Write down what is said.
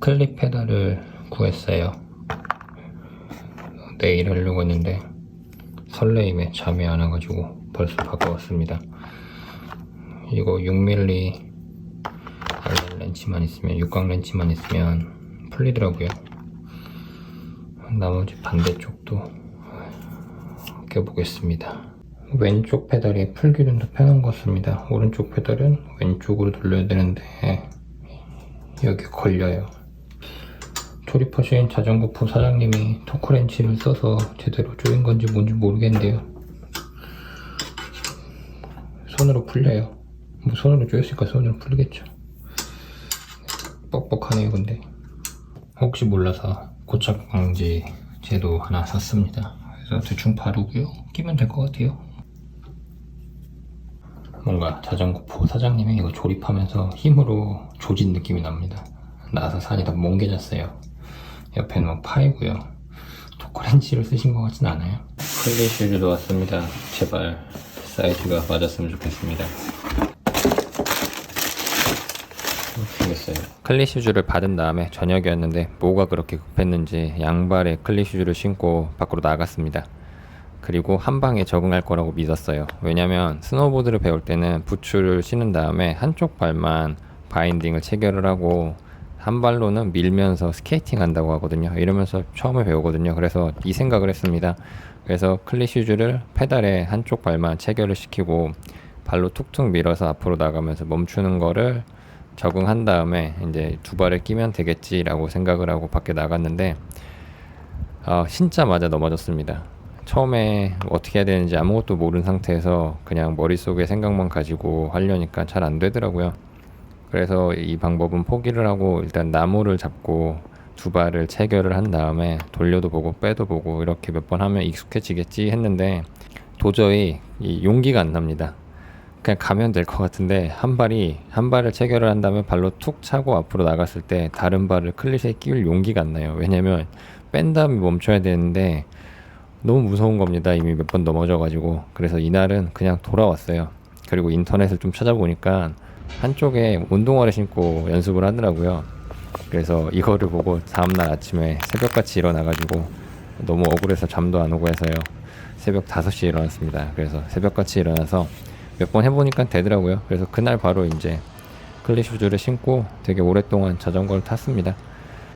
클립 페달을 구했어요. 내일 하려고 했는데 설레임에 잠이 안 와가지고 벌써 바꿔왔습니다. 이거 6mm 알렌 렌치만 있으면 육각 렌치만 있으면 풀리더라고요. 나머지 반대쪽도 껴보겠습니다. 왼쪽 페달이 풀기는 더 편한 것 같습니다. 오른쪽 페달은 왼쪽으로 돌려야 되는데 여기 걸려요. 조립하신 자전거铺사장님이 토크렌치를 써서 제대로 조인 건지 뭔지 모르겠는데요. 손으로 풀려요. 뭐 손으로 조였으니까 손으로 풀리겠죠. 뻑뻑하네요, 근데. 혹시 몰라서 고착 방지 제도 하나 샀습니다. 그래서 대충 바르고요. 끼면 될 것 같아요. 뭔가 자전거포 사장님이 이거 조립하면서 힘으로 조진 느낌이 납니다. 나서 산이 다 멍게졌어요. 옆에는 뭐 파이고요. 토크렌치를 쓰신 것 같진 않아요. 클리 슈즈도 왔습니다. 제발 사이즈가 맞았으면 좋겠습니다. 생겼어요. 클리 슈즈를 받은 다음에 저녁이었는데 뭐가 그렇게 급했는지 양발에 클리 슈즈를 신고 밖으로 나갔습니다. 그리고 한 방에 적응할 거라고 믿었어요. 왜냐면 스노보드를 배울 때는 부츠를 신은 다음에 한쪽 발만 바인딩을 체결을 하고 한 발로는 밀면서 스케이팅 한다고 하거든요. 이러면서 처음에 배우거든요. 그래서 이 생각을 했습니다. 그래서 클리 슈즈를 페달에 한쪽 발만 체결을 시키고 발로 툭툭 밀어서 앞으로 나가면서 멈추는 거를 적응한 다음에 이제 두 발을 끼면 되겠지라고 생각을 하고 밖에 나갔는데 아, 신자마자 넘어졌습니다. 처음에 어떻게 해야 되는지 아무것도 모르는 상태에서 그냥 머릿속에 생각만 가지고 하려니까 잘 안 되더라고요. 그래서 이 방법은 포기를 하고 일단 나무를 잡고 두 발을 체결을 한 다음에 돌려도 보고 빼도 보고 이렇게 몇 번 하면 익숙해지겠지 했는데 도저히 이 용기가 안 납니다. 그냥 가면 될 것 같은데 한 발이 한 발을 체결을 한 다음에 발로 툭 차고 앞으로 나갔을 때 다른 발을 클릿에 끼울 용기가 안 나요. 왜냐면 뺀 다음에 멈춰야 되는데 너무 무서운 겁니다. 이미 몇 번 넘어져 가지고 그래서 이날은 그냥 돌아왔어요. 그리고 인터넷을 좀 찾아보니까 한쪽에 운동화를 신고 연습을 하더라고요. 그래서 이거를 보고 다음날 아침에 새벽같이 일어나가지고 너무 억울해서 잠도 안 오고 해서요. 새벽 5시에 일어났습니다. 그래서 새벽같이 일어나서 몇 번 해보니까 되더라고요. 그래서 그날 바로 이제 클리 슈즈를 신고 되게 오랫동안 자전거를 탔습니다.